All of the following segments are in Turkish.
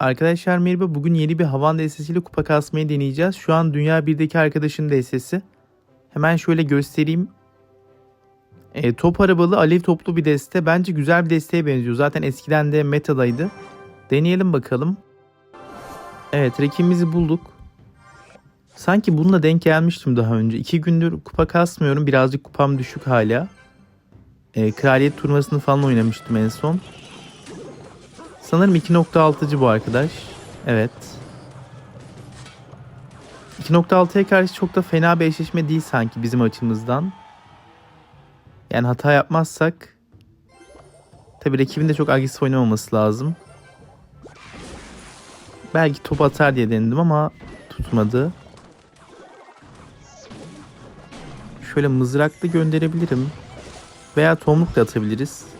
Arkadaşlar merhaba. Bugün yeni bir havan destesiyle kupa kasmayı deneyeceğiz. Şu an Dünya 1'deki arkadaşın destesi. Hemen şöyle göstereyim. E, top arabalı alev toplu bir deste. Bence güzel bir desteğe benziyor. Zaten eskiden de metadaydı. Deneyelim bakalım. Evet rakibimizi bulduk. Sanki bununla denk gelmiştim daha önce. İki gündür kupa kasmıyorum. Birazcık kupam düşük hala. E, kraliyet turnuvasını falan oynamıştım en son. Sanırım 2.6'cı bu arkadaş. Evet. 2.6'ya karşı çok da fena bir eşleşme değil sanki bizim açımızdan. Yani hata yapmazsak tabii rakibin de çok agresif oynamaması lazım. Belki top atar diye denedim ama tutmadı. Şöyle mızrakla gönderebilirim. Veya tomruk da atabiliriz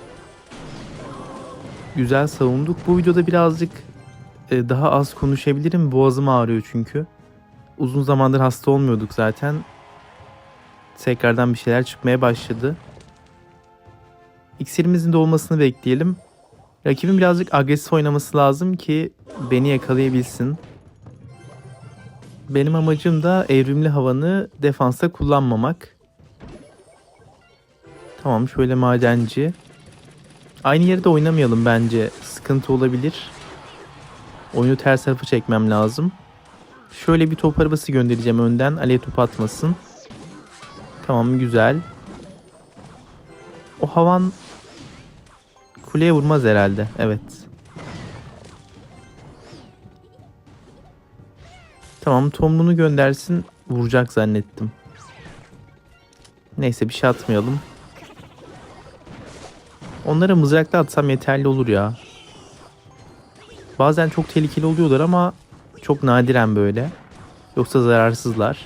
güzel savunduk. Bu videoda birazcık e, daha az konuşabilirim. Boğazım ağrıyor çünkü. Uzun zamandır hasta olmuyorduk zaten. Tekrardan bir şeyler çıkmaya başladı. İksirimizin dolmasını bekleyelim. Rakibin birazcık agresif oynaması lazım ki beni yakalayabilsin. Benim amacım da evrimli havanı defansta kullanmamak. Tamam şöyle madenci. Aynı yerde oynamayalım bence. Sıkıntı olabilir. Oyunu ters tarafa çekmem lazım. Şöyle bir top arabası göndereceğim önden. Alev top atmasın. Tamam güzel. O havan kuleye vurmaz herhalde. Evet. Tamam tomluğunu göndersin. Vuracak zannettim. Neyse bir şey atmayalım. Onlara mızrakla atsam yeterli olur ya. Bazen çok tehlikeli oluyorlar ama çok nadiren böyle. Yoksa zararsızlar.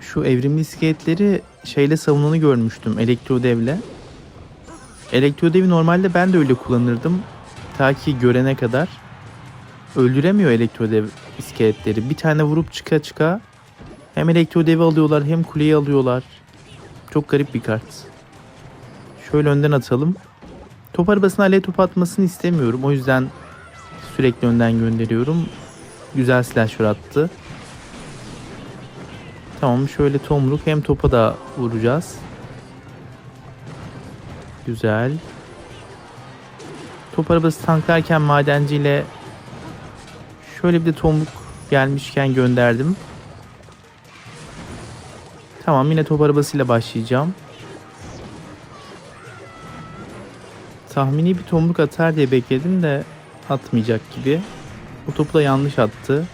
Şu evrimli iskeletleri şeyle savunanı görmüştüm. Elektrodevle. Elektrodevi normalde ben de öyle kullanırdım. Ta ki görene kadar. Öldüremiyor elektrodev iskeletleri. Bir tane vurup çıka çıka hem elektrodevi alıyorlar hem kuleyi alıyorlar. Çok garip bir kart. Şöyle önden atalım. Top arabasına alev top atmasını istemiyorum. O yüzden sürekli önden gönderiyorum. Güzel silahşör attı. Tamam şöyle tomruk hem topa da vuracağız. Güzel. Top arabası tanklarken madenciyle şöyle bir de tomruk gelmişken gönderdim. Tamam yine top arabasıyla başlayacağım. Tahmini bir tomruk atar diye bekledim de atmayacak gibi. Bu topu da yanlış attı.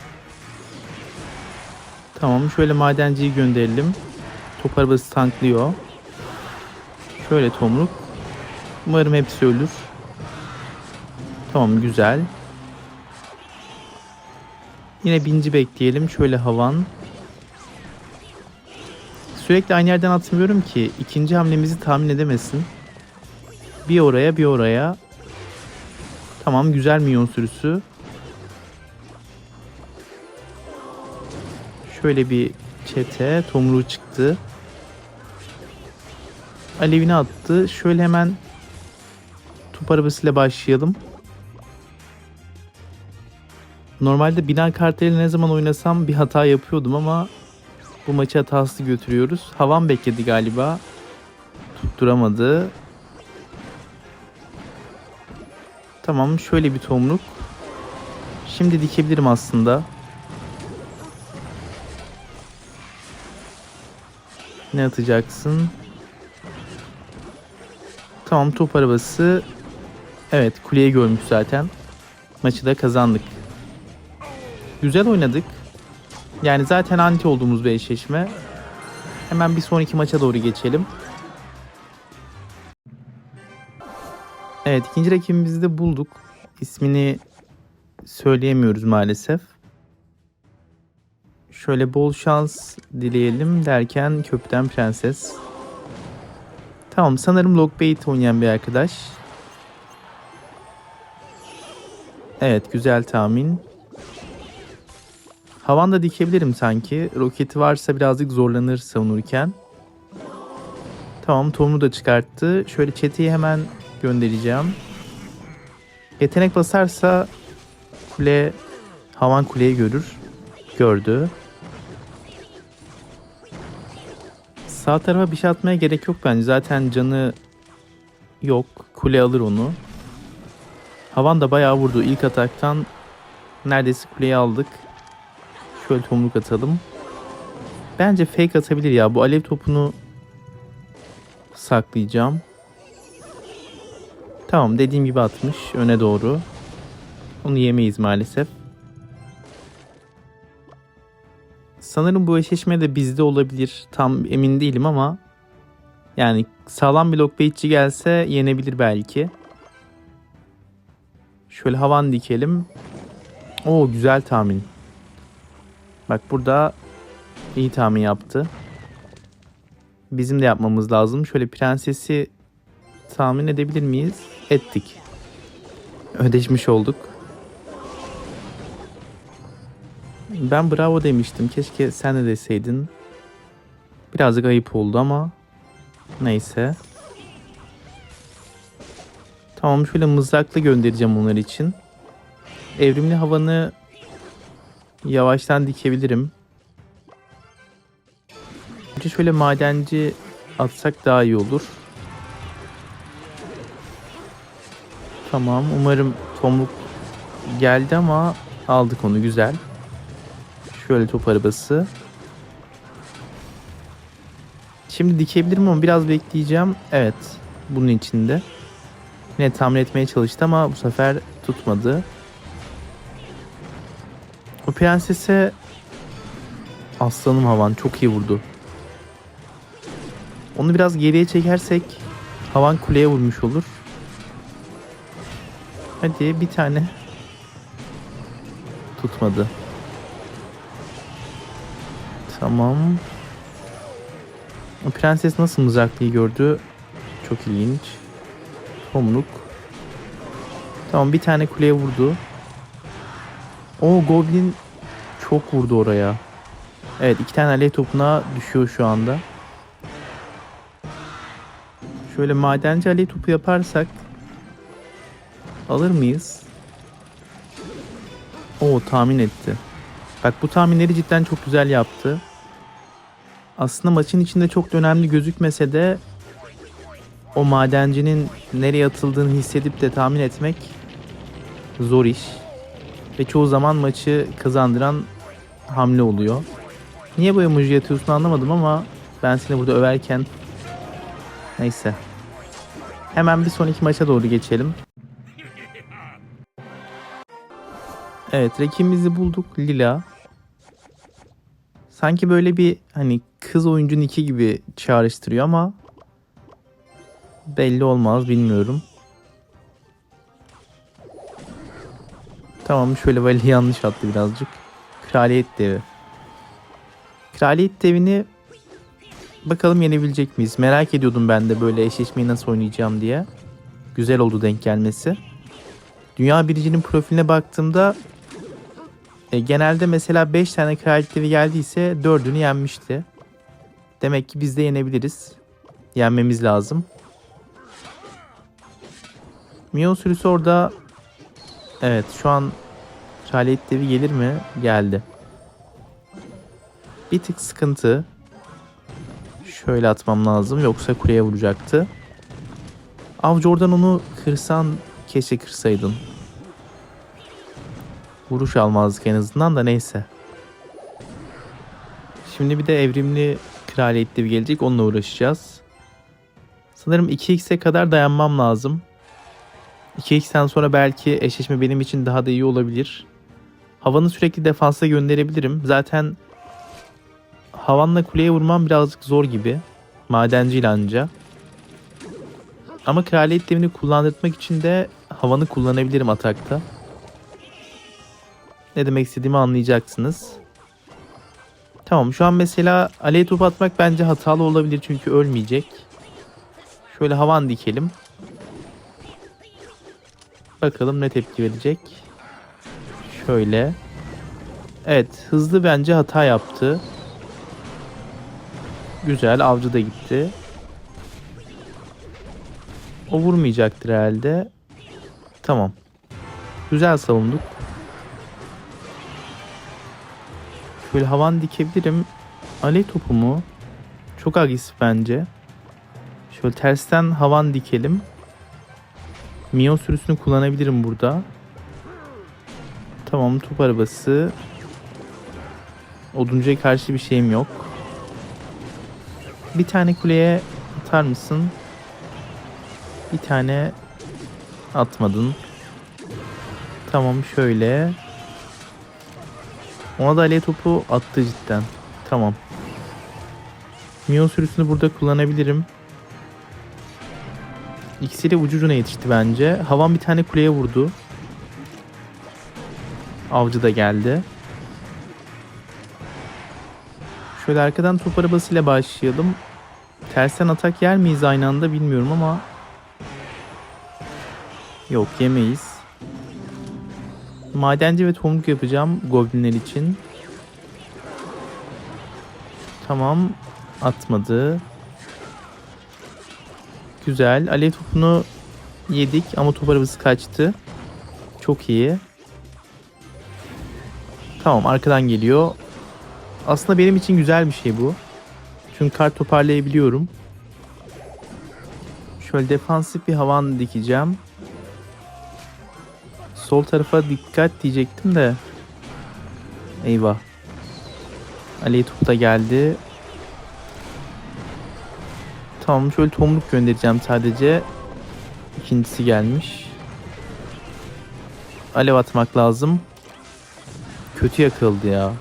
Tamam şöyle madenciyi gönderelim. Top arabası tanklıyor. Şöyle tomruk. Umarım hepsi ölür. Tamam güzel. Yine binci bekleyelim. Şöyle havan. Sürekli aynı yerden atmıyorum ki ikinci hamlemizi tahmin edemesin. Bir oraya bir oraya. Tamam güzel minyon sürüsü. Şöyle bir çete tomruğu çıktı. Alevini attı. Şöyle hemen top arabasıyla başlayalım. Normalde bina kartıyla ne zaman oynasam bir hata yapıyordum ama bu maçı hatasız götürüyoruz. Havan bekledi galiba. Tutturamadı. Tamam şöyle bir tomruk. Şimdi dikebilirim aslında. Ne atacaksın? Tamam top arabası. Evet kuleyi görmüş zaten. Maçı da kazandık. Güzel oynadık. Yani zaten anti olduğumuz bir eşleşme. Hemen bir sonraki maça doğru geçelim. Evet ikinci rakibimizi de bulduk. İsmini söyleyemiyoruz maalesef. Şöyle bol şans dileyelim derken köpten prenses. Tamam sanırım Lockbait oynayan bir arkadaş. Evet güzel tahmin. Havan da dikebilirim sanki. Roketi varsa birazcık zorlanır savunurken. Tamam Tom'u da çıkarttı. Şöyle çeteyi hemen göndereceğim. Yetenek basarsa kule havan kuleyi görür. Gördü. Sağ tarafa bir şey atmaya gerek yok bence. Zaten canı yok. Kule alır onu. Havan da bayağı vurdu. İlk ataktan neredeyse kuleyi aldık. Şöyle tomruk atalım. Bence fake atabilir ya. Bu alev topunu saklayacağım. Tamam dediğim gibi atmış öne doğru. Onu yemeyiz maalesef. Sanırım bu eşleşme de bizde olabilir. Tam emin değilim ama yani sağlam bir lockbaitçi gelse yenebilir belki. Şöyle havan dikelim. Oo güzel tahmin. Bak burada iyi tahmin yaptı. Bizim de yapmamız lazım. Şöyle prensesi tahmin edebilir miyiz? Ettik. Ödeşmiş olduk. Ben bravo demiştim. Keşke sen de deseydin. Birazcık ayıp oldu ama neyse. Tamam şöyle mızrakla göndereceğim onlar için. Evrimli havanı yavaştan dikebilirim. Önce şöyle madenci atsak daha iyi olur. Tamam umarım tomruk geldi ama aldık onu güzel. Şöyle top arabası. Şimdi dikebilirim ama biraz bekleyeceğim. Evet bunun içinde. Yine tahmin etmeye çalıştı ama bu sefer tutmadı. O prensese aslanım havan çok iyi vurdu. Onu biraz geriye çekersek havan kuleye vurmuş olur. Hadi bir tane. Tutmadı. Tamam. Prenses nasıl mızraklıyı gördü? Çok ilginç. Tomruk. Tamam bir tane kuleye vurdu. O Goblin çok vurdu oraya. Evet iki tane alev topuna düşüyor şu anda. Şöyle madenci alev topu yaparsak alır mıyız? O tahmin etti. Bak bu tahminleri cidden çok güzel yaptı. Aslında maçın içinde çok önemli gözükmese de o madencinin nereye atıldığını hissedip de tahmin etmek zor iş. Ve çoğu zaman maçı kazandıran hamle oluyor. Niye bu emoji atıyorsun anlamadım ama ben seni burada överken neyse. Hemen bir sonraki maça doğru geçelim. Evet rakibimizi bulduk Lila. Sanki böyle bir hani kız oyuncu Niki gibi çağrıştırıyor ama belli olmaz bilmiyorum. Tamam şöyle vali yanlış attı birazcık. Kraliyet devi. Kraliyet devini bakalım yenebilecek miyiz? Merak ediyordum ben de böyle eşleşmeyi nasıl oynayacağım diye. Güzel oldu denk gelmesi. Dünya biricinin profiline baktığımda e, genelde mesela 5 tane kraliyet devi geldiyse 4'ünü yenmişti. Demek ki biz de yenebiliriz. Yenmemiz lazım. Mion sürüsü orada Evet şu an kraliyet gelir mi? Geldi. Bir tık sıkıntı. Şöyle atmam lazım yoksa kuleye vuracaktı. Avcı oradan onu kırsan keşke kırsaydın. Vuruş almazdık en azından da neyse. Şimdi bir de evrimli kraliyet devi gelecek onunla uğraşacağız. Sanırım 2x'e kadar dayanmam lazım. 2x'ten sonra belki eşleşme benim için daha da iyi olabilir. Havanı sürekli defansa gönderebilirim. Zaten havanla kuleye vurmam birazcık zor gibi. Madenciyle anca. Ama kraliyet devini kullandırmak için de havanı kullanabilirim atakta. Ne demek istediğimi anlayacaksınız. Tamam şu an mesela aleye top atmak bence hatalı olabilir çünkü ölmeyecek. Şöyle havan dikelim. Bakalım ne tepki verecek. Şöyle. Evet hızlı bence hata yaptı. Güzel avcı da gitti. O vurmayacaktır herhalde. Tamam. Güzel savunduk. Şöyle havan dikebilirim. Alev topu mu? Çok agresif bence. Şöyle tersten havan dikelim. Mion sürüsünü kullanabilirim burada. Tamam top arabası. Oduncuya karşı bir şeyim yok. Bir tane kuleye atar mısın? Bir tane atmadın. Tamam şöyle. Ona da alev topu attı cidden. Tamam. Mion sürüsünü burada kullanabilirim. İkisi de ucucuna yetişti bence. Havan bir tane kuleye vurdu. Avcı da geldi. Şöyle arkadan top arabasıyla başlayalım. Tersten atak yer miyiz aynı anda bilmiyorum ama Yok yemeyiz. Madenci ve tomruk yapacağım goblinler için. Tamam. Atmadı. Güzel. Alev topunu yedik ama top arabası kaçtı. Çok iyi. Tamam arkadan geliyor. Aslında benim için güzel bir şey bu. Çünkü kart toparlayabiliyorum. Şöyle defansif bir havan dikeceğim. Sol tarafa dikkat diyecektim de. Eyvah. Ali topu da geldi. Tamam şöyle tomruk göndereceğim sadece. İkincisi gelmiş. Alev atmak lazım. Kötü yakıldı ya.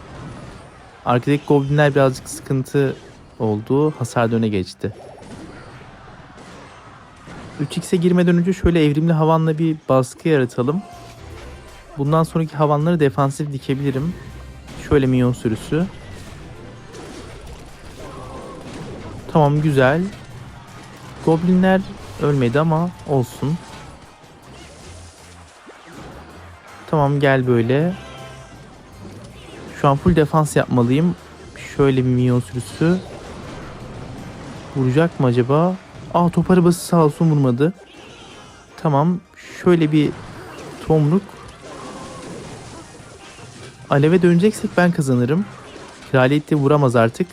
Arkadaki goblinler birazcık sıkıntı oldu. Hasar döne geçti. 3x'e girmeden önce şöyle evrimli havanla bir baskı yaratalım. Bundan sonraki havanları defansif dikebilirim. Şöyle minyon sürüsü. Tamam güzel. Goblinler ölmedi ama olsun. Tamam gel böyle. Şu an full defans yapmalıyım. Şöyle bir minyon sürüsü. Vuracak mı acaba? Aa top arabası sağ olsun vurmadı. Tamam. Şöyle bir tomruk. Aleve döneceksek ben kazanırım. Kraliyet de vuramaz artık.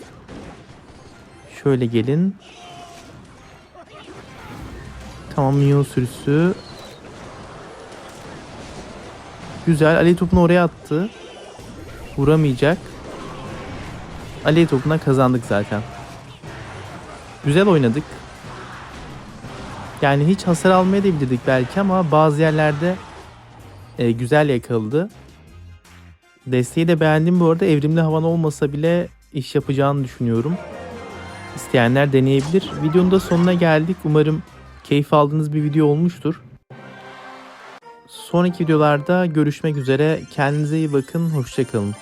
Şöyle gelin. Tamam minyon sürüsü. Güzel. Alev topunu oraya attı. Vuramayacak. Alev topuna kazandık zaten. Güzel oynadık. Yani hiç hasar almaya da belki ama bazı yerlerde e, güzel yakaladı. Desteği de beğendim bu arada. Evrimli havan olmasa bile iş yapacağını düşünüyorum. İsteyenler deneyebilir. Videonun da sonuna geldik. Umarım keyif aldığınız bir video olmuştur. Sonraki videolarda görüşmek üzere. Kendinize iyi bakın. Hoşçakalın.